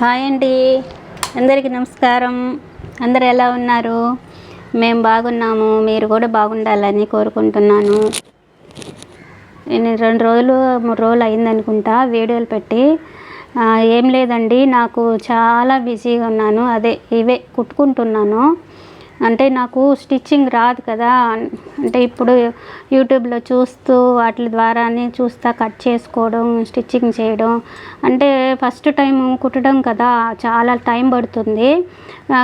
Hi అండి. అందరికీ నమస్కారం. అందరు ఎలా ఉన్నారు? మేము బాగున్నాము. మీరు కూడా బాగుండాలని కోరుకుంటున్నాను. నేను రెండు రోజులు మూడు రోజులు అయిందనుకుంటా వీడియోలు పెట్టి. ఏం లేదండి. నాకు చాలా బిజీగా ఉన్నాను. అదే ఇవే కుట్టుకుంటున్నాను. అంటే నాకు స్టిచ్చింగ్ రాదు కదా. అంటే ఇప్పుడు యూట్యూబ్లో చూస్తూ వాటి ద్వారానే చూస్తా కట్ చేసుకోవడం స్టిచ్చింగ్ చేయడం. అంటే ఫస్ట్ టైం కుట్టడం కదా చాలా టైం పడుతుంది.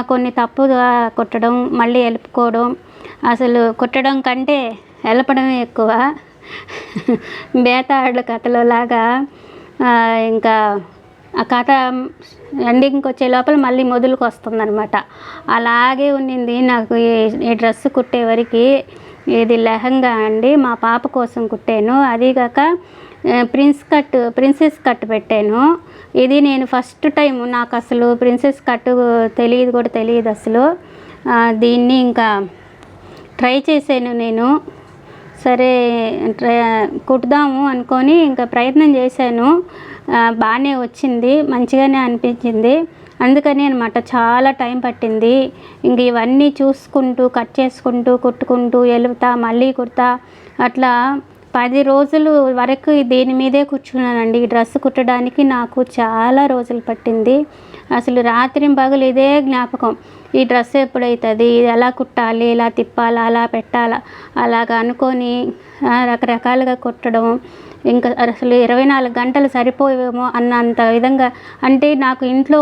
కొన్ని తప్పుగా కుట్టడం మళ్ళీ ఎలుపుకోవడం. అసలు కుట్టడం కంటే ఎలపడమే ఎక్కువ. బేతాళ కథలో లాగా ఇంకా ఆ కథ ఎండింగ్కి వచ్చే లోపల మళ్ళీ మొదలుకు వస్తుందన్నమాట అలాగే ఉన్నింది నాకు ఈ ఈ డ్రెస్ కుట్టే వరకు ఇది లెహంగా అండి మా పాప కోసం కుట్టాను. అదీగాక ప్రిన్స్ కట్ ప్రిన్సెస్ కట్ పెట్టాను. ఇది నేను ఫస్ట్ టైం నాకు అసలు ప్రిన్సెస్ కట్ తెలియదు కూడా తెలియదు అసలు దీన్ని ఇంకా ట్రై చేశాను నేను. సరే ట్రై కుట్టుదాము అనుకొని ఇంకా ప్రయత్నం చేశాను. బాగానే వచ్చింది మంచిగానే అనిపించింది. అందుకని అనమాట చాలా టైం పట్టింది. ఇంక ఇవన్నీ చూసుకుంటూ కట్ చేసుకుంటూ కుట్టుకుంటూ వెళ్తా మళ్ళీ కుడతా. అట్లా పది రోజులు వరకు దీని మీదే కూర్చున్నానండి. ఈ డ్రెస్ కుట్టడానికి నాకు చాలా రోజులు పట్టింది. అసలు రాత్రి పగలు ఇదే జ్ఞాపకం. ఈ డ్రెస్ ఎప్పుడవుతుంది ఇది ఎలా కుట్టాలి? ఇలా తిప్పాలా? అలా పెట్టాలా? అలాగ అనుకొని రకరకాలుగా కుట్టడం. ఇంకా అసలు ఇరవై నాలుగు గంటలు సరిపోయేమో అన్నంత విధంగా. అంటే నాకు ఇంట్లో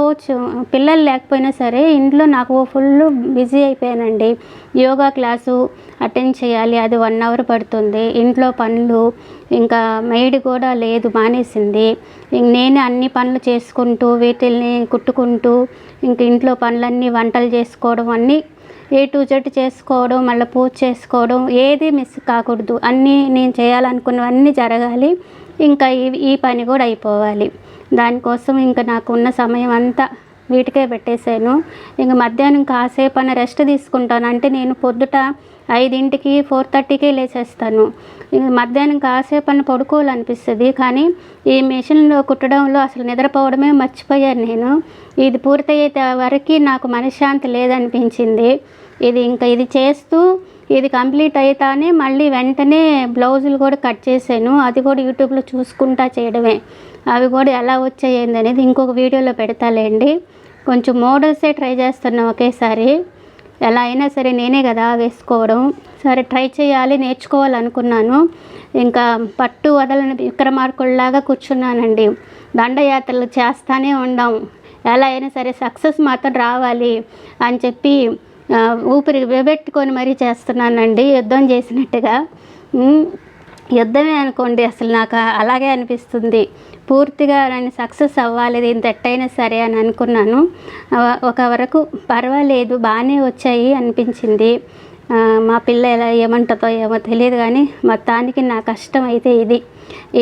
పిల్లలు లేకపోయినా సరే ఇంట్లో నాకు ఫుల్ బిజీ అయిపోయానండి. యోగా క్లాసు అటెండ్ చేయాలి. అది వన్ అవర్ పడుతుంది. ఇంట్లో పనులు ఇంకా మెయిడ్ కూడా లేదు మానేసింది. నేనే అన్ని పనులు చేసుకుంటూ వీటిల్ని కుట్టుకుంటూ ఇంక ఇంట్లో పనులన్నీ వంటలు చేసుకోవడం అన్నీ ఏ టు జెడ్ చేసుకోవడం మళ్ళీ పూజ చేసుకోవడం ఏది మిస్ కాకూడదు. అన్నీ నేను చేయాలనుకున్నవన్నీ జరగాలి. ఇంకా ఈ ఈ పని కూడా అయిపోవాలి. దానికోసం ఇంకా నాకున్న సమయం అంతా వీటికే పెట్టేశాను. ఇంక మధ్యాహ్నం కాసేపు అన్న రెస్ట్ తీసుకుంటాను. అంటే నేను పొద్దుట ఐదింటికి ఫోర్ థర్టీకే లేచేస్తాను. ఇంక మధ్యాహ్నం కాసేపు అన్న పడుకోవాలనిపిస్తుంది. కానీ ఈ మిషన్లో కుట్టడంలో అసలు నిద్రపోవడమే మర్చిపోయాను నేను. ఇది పూర్తయ్యే వరకు నాకు మనశ్శాంతి లేదనిపించింది. ఇది ఇంకా ఇది చేస్తూ ఇది కంప్లీట్ అవుతానే మళ్ళీ వెంటనే బ్లౌజులు కూడా కట్ చేశాను. అది కూడా యూట్యూబ్లో చూసుకుంటా చేయడమే. అవి కూడా ఎలా వచ్చాయి అనేది ఇంకొక వీడియోలో పెడతాలేండి. కొంచెం మోడల్సే ట్రై చేస్తున్నాం ఒకేసారి. ఎలా అయినా సరే నేనే కదా వేసుకోవడం. సరే ట్రై చేయాలి నేర్చుకోవాలనుకున్నాను. ఇంకా పట్టు వదలని విక్రమార్కుల్లాగా కూర్చున్నానండి. దండయాత్రలు చేస్తానే ఉండాం. ఎలా అయినా సరే సక్సెస్ మాత్రం రావాలి అని చెప్పి ఊపిరి విబెట్టుకొని మరీ చేస్తున్నానండి. యుద్ధం చేసినట్టుగా. యుద్ధమే అనుకోండి అసలు నాకు అలాగే అనిపిస్తుంది. పూర్తిగా నేను సక్సెస్ అవ్వాలి దీని తట్టయినా సరే అని అనుకున్నాను. ఒక వరకు పర్వాలేదు బాగానే వచ్చాయి అనిపించింది. మా పిల్ల ఎలా ఏమంటుందో ఏమో తెలియదు కానీ మొత్తానికి నా కష్టం అయితే ఇది.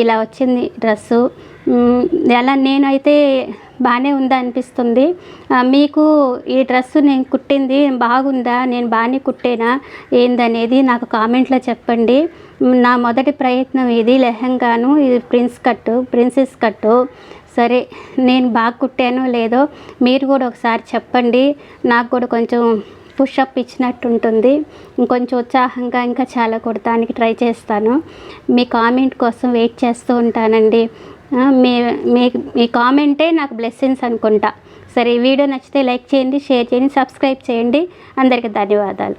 ఇలా వచ్చింది డ్రెస్సు. ఎలా నేనైతే బాగానే ఉందా అనిపిస్తుంది. మీకు ఈ డ్రెస్సు నేను కుట్టింది బాగుందా? నేను బాగానే కుట్టేనా? ఏందనేది నాకు కామెంట్లో చెప్పండి. నా మొదటి ప్రయత్నం ఇది లెహంగాను ఇది ప్రిన్స్ కట్టు ప్రిన్సెస్ కట్టు. సరే నేను బాగా కుట్టానో లేదో మీరు కూడా ఒకసారి చెప్పండి. నాకు కూడా కొంచెం పుషప్ ఇచ్చినట్టు ఉంటుంది ఇంకొంచెం ఉత్సాహంగా ఇంకా చాలా కుడతానికి ట్రై చేస్తాను. మీ కామెంట్ కోసం వెయిట్ చేస్తూ ఉంటానండి. మీ మీ మీ కామెంటే నాకు బ్లెస్సింగ్స్ అనుకుంటా. సరే ఈ వీడియో నచ్చితే లైక్ చేయండి షేర్ చేయండి సబ్స్క్రైబ్ చేయండి. అందరికీ ధన్యవాదాలు.